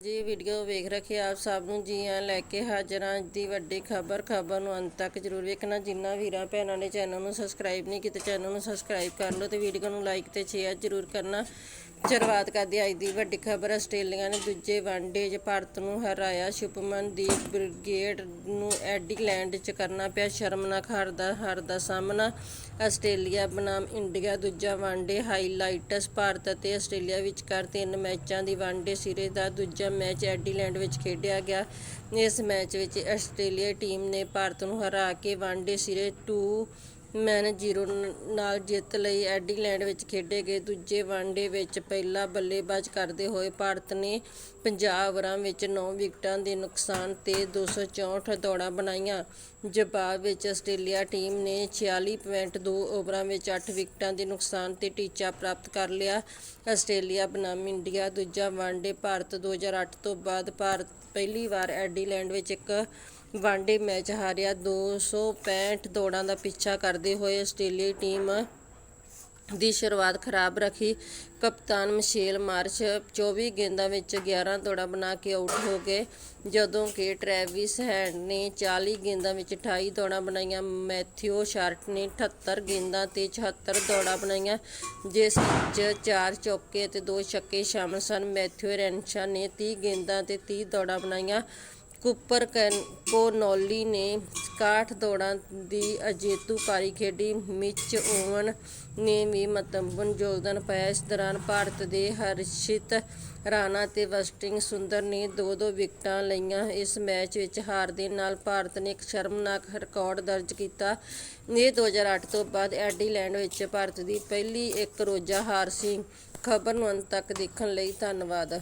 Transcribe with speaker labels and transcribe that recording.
Speaker 1: ਜੀ ਵੀਡੀਓ ਵੇਖ ਰੱਖੇ ਆਪ ਸਭ ਨੂੰ ਜੀ ਆਇਆਂ ਲੈ ਕੇ ਹਾਜ਼ਰ ਹਾਂ ਅੱਜ ਦੀ ਵੱਡੀ ਖਬਰ ਖਬਰ ਨੂੰ ਅੰਤ ਤੱਕ ਜਰੂਰ ਵੇਖਣਾ। ਜਿੰਨਾ ਵੀਰਾਂ ਭੈਣਾਂ ਨੇ ਚੈਨਲ ਨੂੰ ਸਬਸਕ੍ਰਾਈਬ ਨਹੀਂ ਕੀਤਾ ਚੈਨਲ ਨੂੰ ਸਬਸਕ੍ਰਾਈਬ ਕਰ ਲਓ ਤੇ ਵੀਡੀਓ ਨੂੰ ਲਾਈਕ ਤੇ ਸ਼ੇਅਰ ਜਰੂਰ ਕਰਨਾ। ਸ਼ੁਰੂਆਤ ਕਰਦੇ ਅੱਜ ਦੀ ਵੱਡੀ ਖਬਰ, ਆਸਟ੍ਰੇਲੀਆ ਨੇ ਦੂਜੇ ਵਨਡੇ 'ਚ ਭਾਰਤ ਨੂੰ ਹਰਾਇਆ। ਸ਼ੁਭਮਨ ਦੀ ਬ੍ਰਿਗੇਡ ਨੂੰ ਐਡੀਲੈਂਡ 'ਚ ਕਰਨਾ ਪਿਆ ਸ਼ਰਮਨਾਕ ਹਾਰ ਦਾ ਹਾਰ ਦਾ ਸਾਹਮਣਾ। ਆਸਟ੍ਰੇਲੀਆ ਬਨਾਮ ਇੰਡੀਆ, ਦੂਜਾ ਵਨਡੇ ਹਾਈਲਾਈਟਸ ਭਾਰਤ ਅਤੇ ਆਸਟ੍ਰੇਲੀਆ ਵਿਚਕਾਰ ਤਿੰਨ ਮੈਚਾਂ ਦੀ ਵਨਡੇ ਸੀਰੀਜ਼ ਦਾ ਦੂਜਾ ਮੈਚ ਐਡੀਲੈਂਡ ਵਿੱਚ ਖੇਡਿਆ ਗਿਆ। ਇਸ ਮੈਚ ਵਿੱਚ ਆਸਟ੍ਰੇਲੀਆ ਟੀਮ ਨੇ ਭਾਰਤ ਨੂੰ ਹਰਾ ਕੇ ਵਨਡੇ ਸੀਰੀਜ਼ 2 ਮੈਨ ਜੀਰੋ ਨਾਲ ਜਿੱਤ ਲਈ ਐਡੀਲੈਂਡ ਵਿੱਚ ਖੇਡੇ ਗਏ। ਦੂਜੇ ਵਨਡੇ ਵਿੱਚ ਪਹਿਲਾ ਬੱਲੇਬਾਜ਼ ਕਰਦੇ ਹੋਏ ਭਾਰਤ ਨੇ 50 ਓਵਰਾਂ ਵਿੱਚ 9 ਵਿਕਟਾਂ ਦੇ ਨੁਕਸਾਨ ਤੇ 264 ਦੌੜਾਂ ਬਣਾਈਆਂ। ਜਵਾਬ ਵਿੱਚ ਆਸਟ੍ਰੇਲੀਆ ਟੀਮ ਨੇ 46.2 ਓਵਰਾਂ ਵਿੱਚ 8 ਵਿਕਟਾਂ ਦੇ ਨੁਕਸਾਨ ਤੇ ਟੀਚਾ ਪ੍ਰਾਪਤ ਕਰ ਲਿਆ। ਆਸਟ੍ਰੇਲੀਆ ਬਨਾਮ ਇੰਡੀਆ ਦੂਜਾ ਵਨਡੇ ਭਾਰਤ 2008 ਤੋਂ ਬਾਅਦ ਭਾਰਤ ਪਹਿਲੀ ਵਾਰ ਐਡੀਲੈਂਡ ਵਿੱਚ ਇੱਕ ਵਨਡੇ ਮੈਚ ਹਾਰਿਆ। 265 ਦੌੜਾਂ ਦਾ ਪਿੱਛਾ ਕਰਦੇ ਹੋਏ ਆਸਟ੍ਰੇਲੀਆਈ ਟੀਮ ਦੀ ਸ਼ੁਰੂਆਤ ਖਰਾਬ ਰੱਖੀ। ਕਪਤਾਨ ਮਿਸ਼ੇਲ ਮਾਰਚ 24 ਗੇਂਦਾਂ ਵਿੱਚ 11 ਦੌੜਾਂ ਬਣਾ ਕੇ ਆਊਟ ਹੋ ਗਏ, ਜਦੋਂ ਕਿ ਟ੍ਰੈਵਿਸ ਹੈਡ ਨੇ 40 ਗੇਂਦਾਂ ਵਿੱਚ 28 ਦੌੜਾਂ ਬਣਾਈਆਂ। ਮੈਥਿਊ ਸ਼ਾਰਟ ਨੇ 78 ਗੇਂਦਾਂ ਤੇ 74 ਦੌੜਾਂ ਬਣਾਈਆਂ, ਜਿਸ ਵਿੱਚ 4 ਚੌਕੇ ਤੇ 2 ਛੱਕੇ ਸ਼ਾਮਲ ਸਨ। ਮੈਥਿਊ ਰੈਨਸ਼ਾ ਨੇ 30 ਗੇਂਦਾਂ ਤੇ 30 ਦੌੜਾਂ ਬਣਾਈਆਂ। ਕੁੱਪਰ ਕੋਨੋਲੀ ਨੇ 61 ਦੌੜਾਂ ਦੀ ਅਜੇਤੂ ਪਾਰੀ ਖੇਡੀ। ਮਿਚ ਓਵਨ ਨੇ ਵੀ ਮਹੱਤਵਪੂਰਨ ਯੋਗਦਾਨ ਪਾਇਆ। ਇਸ ਦੌਰਾਨ ਭਾਰਤ ਦੇ ਹਰਸ਼ਿਤ ਰਾਣਾ ਤੇ ਵਸਟਿੰਗ ਸੁੰਦਰ ਨੇ ਦੋ ਦੋ ਵਿਕਟਾਂ ਲਈਆਂ। ਇਸ ਮੈਚ ਵਿੱਚ ਹਾਰ ਦੇ ਨਾਲ ਭਾਰਤ ਨੇ ਇੱਕ ਸ਼ਰਮਨਾਕ ਰਿਕਾਰਡ ਦਰਜ ਕੀਤਾ। ਇਹ 2008 ਤੋਂ ਬਾਅਦ ਐਡੀਲੈਂਡ ਵਿੱਚ ਭਾਰਤ ਦੀ ਪਹਿਲੀ ਇੱਕ ਰੋਜ਼ਾ ਹਾਰ ਸੀ। ਖਬਰ ਨੂੰ ਅੰਤ ਤੱਕ ਦੇਖਣ ਲਈ ਧੰਨਵਾਦ।